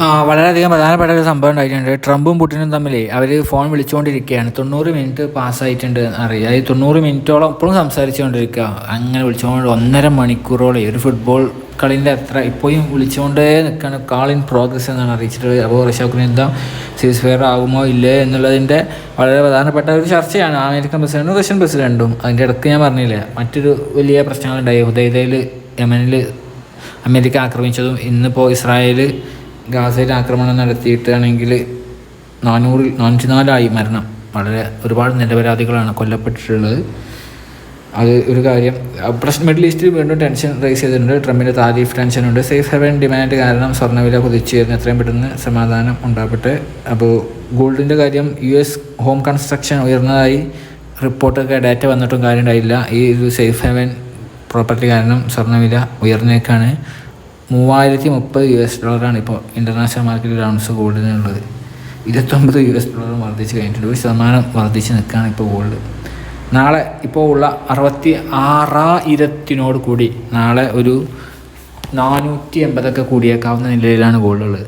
വളരെയധികം പ്രധാനപ്പെട്ട ഒരു സംഭവം ഉണ്ടായിട്ടുണ്ട്. ട്രംപും പുടിനും തമ്മിൽ അവർ ഫോൺ വിളിച്ചുകൊണ്ടിരിക്കുകയാണ്. തൊണ്ണൂറ് മിനിറ്റ് പാസ്സായിട്ടുണ്ട് അറിയാം. അതായത് തൊണ്ണൂറ് മിനിറ്റോളം ഇപ്പോഴും സംസാരിച്ചുകൊണ്ടിരിക്കുക. അങ്ങനെ വിളിച്ചുകൊണ്ട് ഒന്നര മണിക്കൂറോളം ഒരു ഫുട്ബോൾ കളിന്റെ അത്ര ഇപ്പോഴും വിളിച്ചുകൊണ്ടേ നിൽക്കുകയാണ്. കാൾ ഇൻ പ്രോഗ്രസ് എന്നാണ് അറിയിച്ചിട്ടുള്ളത്. അപ്പോൾ റഷ്യാക്കുന് യുദ്ധം സീസ് ഫെയർ ആകുമോ ഇല്ലേ എന്നുള്ളതിന്റെ വളരെ പ്രധാനപ്പെട്ട ഒരു ചർച്ചയാണ്. അമേരിക്കൻ പ്രസിഡന്റും റഷ്യൻ പ്രസിഡന്റും. അതിന്റെ ഇടയ്ക്ക് ഞാൻ പറഞ്ഞില്ല മറ്റൊരു വലിയ പ്രശ്നങ്ങളുണ്ടായി. ഹുദൈദയിൽ യമനിൽ അമേരിക്ക ആക്രമിച്ചതും ഇന്നിപ്പോൾ ഇസ്രായേൽ ഗാസയിൽ ആക്രമണം നടത്തിയിട്ടാണെങ്കിൽ നാനൂറിൽ നാനൂറ്റി നാലായി മരണം. വളരെ ഒരുപാട് നിരപരാധികളാണ് കൊല്ലപ്പെട്ടിട്ടുള്ളത്. അത് ഒരു കാര്യം. പ്രശ്നം മിഡിൽ ഈസ്റ്റിൽ വീണ്ടും ടെൻഷൻ റേസ് ചെയ്തിട്ടുണ്ട്. ട്രംപിന്റെ താരീഫ് ടെൻഷനുണ്ട്. സേഫ് ഹെവൻ ഡിമാൻഡ് കാരണം സ്വർണവില കുതിച്ചുയർന്ന് എത്രയും പെട്ടെന്ന് സമാധാനം ഉണ്ടാവട്ടെ. അപ്പോൾ ഗോൾഡിന്റെ കാര്യം യു എസ് ഹോം കൺസ്ട്രക്ഷൻ ഉയർന്നതായി റിപ്പോർട്ടൊക്കെ ഡാറ്റ വന്നിട്ടും കാര്യമുണ്ടായില്ല. ഈ ഒരു സേഫ് ഹെവൻ പ്രോപ്പർട്ടി കാരണം സ്വർണവില ഉയർന്നേക്കാണ്. മൂവായിരത്തി മുപ്പത് യു എസ് ഡോളറാണ് ഇപ്പോൾ ഇന്റർനാഷണൽ മാർക്കറ്റിൽ റൗണ്ട്സ് ഗോൾഡിനുള്ളത് ഇരുപത്തൊമ്പത് യു എസ് ഡോളർ വർദ്ധിച്ച് കഴിഞ്ഞിട്ടുണ്ട്. ഒരു ശതമാനം വർദ്ധിച്ച് നിൽക്കുകയാണ് ഇപ്പോൾ ഗോൾഡ് നാളെ ഇപ്പോൾ ഉള്ള അറുപത്തി ആറായിരത്തിനോട് കൂടി നാളെ ഒരു നാനൂറ്റി എൺപതൊക്കെ കൂടിയേക്കാവുന്ന നിലയിലാണ് ഗോൾഡ് ഉള്ളത്.